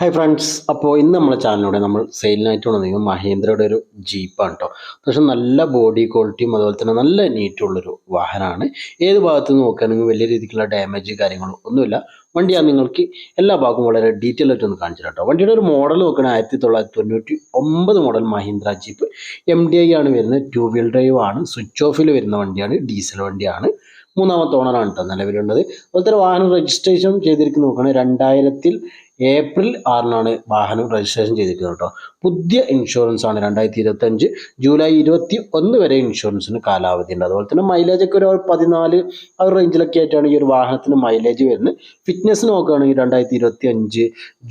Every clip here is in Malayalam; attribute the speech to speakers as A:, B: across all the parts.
A: ഹായ് ഫ്രണ്ട്സ് അപ്പോൾ ഇന്ന് നമ്മുടെ ചാനലിലൂടെ നമ്മൾ സെയിലിനായിട്ട് വന്നിരിക്കുന്നത് മഹീന്ദ്രയുടെ ഒരു ജീപ്പാണ് കേട്ടോ പക്ഷെ നല്ല ബോഡി ക്വാളിറ്റിയും അതുപോലെ തന്നെ നല്ല നീറ്റുള്ളൊരു വാഹനമാണ്. ഏത് ഭാഗത്ത് നോക്കുകയാണെങ്കിൽ വലിയ രീതിക്കുള്ള ഡാമേജ് കാര്യങ്ങളോ ഒന്നുമില്ല. വണ്ടി ഞാൻ നിങ്ങൾക്ക് എല്ലാ ഭാഗവും വളരെ ഡീറ്റെയിൽ ആയിട്ട് ഒന്ന് കാണിച്ചു കേട്ടോ വണ്ടിയുടെ ഒരു മോഡൽ നോക്കുകയാണെങ്കിൽ ആയിരത്തി തൊള്ളായിരത്തി തൊണ്ണൂറ്റി ഒമ്പത് model Mahindra jeep M D I ആണ് വരുന്നത് ടു വീൽ ഡ്രൈവ് ആണ് സ്വിച്ച് ഓഫിൽ വരുന്ന വണ്ടിയാണ് ഡീസൽ വണ്ടിയാണ്. മൂന്നാമത്തെ ഓണറാണ് കേട്ടോ നിലവിലുള്ളത്. അതുപോലെ തന്നെ വാഹനം രജിസ്ട്രേഷൻ ചെയ്തിരിക്കുന്ന നോക്കുകയാണെങ്കിൽ രണ്ടായിരത്തിൽ ഏപ്രിൽ ആറിനാണ് വാഹനം രജിസ്ട്രേഷൻ ചെയ്തിരിക്കുന്നത് കേട്ടോ പുതിയ ഇൻഷുറൻസ് ആണ് രണ്ടായിരത്തി ഇരുപത്തഞ്ച് ജൂലൈ ഇരുപത്തി ഒന്ന് വരെ ഇൻഷുറൻസിന് കാലാവധി ഉണ്ട്. അതുപോലെ തന്നെ മൈലേജ് ഒക്കെ ഒരു പതിനാല് ആ റേഞ്ചിലൊക്കെ ആയിട്ടാണ് ഈ ഒരു വാഹനത്തിന് മൈലേജ് വരുന്നത്. ഫിറ്റ്നസ് നോക്കുകയാണെങ്കിൽ രണ്ടായിരത്തി ഇരുപത്തി അഞ്ച്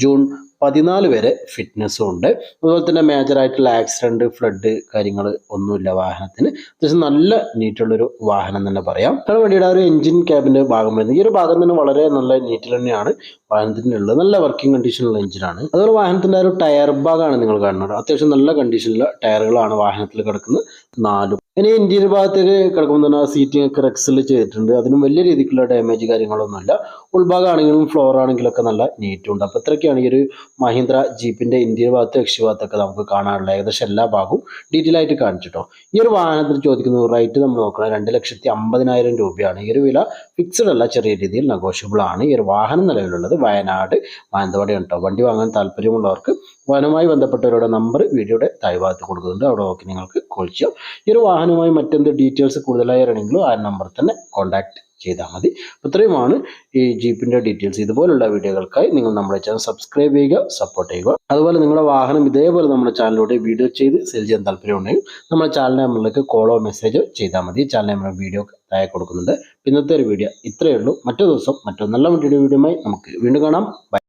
A: ജൂൺ പതിനാല് വരെ ഫിറ്റ്നസ്സും ഉണ്ട്. അതുപോലെ തന്നെ മേജറായിട്ടുള്ള ആക്സിഡന്റ് ഫ്ലഡ് കാര്യങ്ങൾ ഒന്നുമില്ല വാഹനത്തിന്. അത്യാവശ്യം നല്ല നീറ്റുള്ളൊരു വാഹനം തന്നെ പറയാം. കാരണം വണ്ടിയുടെ ഒരു എഞ്ചിൻ ക്യാബിന്റെ ഭാഗം വരുന്നത് ഈ ഒരു ഭാഗം തന്നെ വളരെ നല്ല നീറ്റിൽ തന്നെയാണ് വാഹനത്തിനുള്ളത്. നല്ല വർക്കിംഗ് കണ്ടീഷനുള്ള എഞ്ചിനാണ് അതുപോലെ വാഹനത്തിന്റെ ഒരു ടയർ ഭാഗമാണ് നിങ്ങൾ കാണുന്നത്. അത്യാവശ്യം നല്ല കണ്ടീഷനിലുള്ള ടയറുകളാണ് വാഹനത്തിൽ കിടക്കുന്നത്. നാലും ഇനി ഇന്ത്യൻ ഭാഗത്തേക്ക് കിടക്കുമ്പോൾ തന്നെ ആ സീറ്റിംഗ് ഒക്കെ റെക്സിൽ ചെയ്തിട്ടുണ്ട്. അതിനും വലിയ രീതിക്കുള്ള ഡാമേജ് കാര്യങ്ങളൊന്നുമില്ല. ഉൾഭാഗമാണെങ്കിലും ഫ്ലോർ ആണെങ്കിലും ഒക്കെ നല്ല നീറ്റും ഉണ്ട്. അപ്പോൾ ഇത്രയൊക്കെയാണ് ഈ ഒരു മഹീന്ദ്ര ജീപ്പിന്റെ ഇന്ത്യൻ ഭാഗത്ത് രക്ഷി ഭാഗത്തൊക്കെ നമുക്ക് കാണാനുള്ള ഏകദേശം എല്ലാ ഭാഗവും ഡീറ്റെയിൽ ആയിട്ട് കാണിച്ചിട്ടോ. ഈ ഒരു വാഹനത്തിന് ചോദിക്കുന്ന റേറ്റ് നമ്മൾ നോക്കണം രണ്ട് ലക്ഷത്തി അമ്പതിനായിരം രൂപയാണ്. ഈ ഒരു വില ഫിക്സഡ് അല്ല ചെറിയ രീതിയിൽ നെഗോഷ്യബിൾ ആണ്. ഈ ഒരു വാഹനം നിലവിലുള്ളത് വയനാട് മാനന്തവാടിയാണ് കേട്ടോ വണ്ടി വാങ്ങാൻ താല്പര്യമുള്ളവർക്ക് വാഹനവുമായി ബന്ധപ്പെട്ടവരുടെ നമ്പർ വീഡിയോയുടെ താഴ്ഭാഗത്ത് കൊടുക്കുന്നുണ്ട്. അവിടെ നോക്കി നിങ്ങൾക്ക് കോൾ ചെയ്യാം. ഈ ഒരു വാഹനവുമായി മറ്റെന്ത് ഡീറ്റെയിൽസ് കൂടുതലായി അറിയണമെങ്കിലും ആ നമ്പർ തന്നെ കോൺടാക്ട് ചെയ്താൽ മതി. ഇത്രയുമാണ് ഈ ജീപ്പിന്റെ ഡീറ്റെയിൽസ് ഇതുപോലുള്ള വീഡിയോകൾക്കായി നിങ്ങൾ നമ്മുടെ ചാനൽ സബ്സ്ക്രൈബ് ചെയ്യുക സപ്പോർട്ട് ചെയ്യുക. അതുപോലെ നിങ്ങളുടെ വാഹനം ഇതേപോലെ നമ്മുടെ ചാനലിലൂടെ വീഡിയോ ചെയ്ത് സെയിൽ ചെയ്യാൻ താല്പര്യമുണ്ടെങ്കിൽ നമ്മുടെ ചാനൽ നമ്പറിലേക്ക് കോളോ മെസ്സേജോ ചെയ്താൽ മതി. ചാനൽ നമ്പർ വീഡിയോ താഴെ കൊടുക്കുന്നുണ്ട്. ഇന്നത്തെ ഒരു വീഡിയോ ഇത്രയേ ഉള്ളൂ. മറ്റൊരു ദിവസം മറ്റൊരു നല്ല വീഡിയോ വീഡിയോയുമായി നമുക്ക് വീണ്ടും കാണാം. ബൈ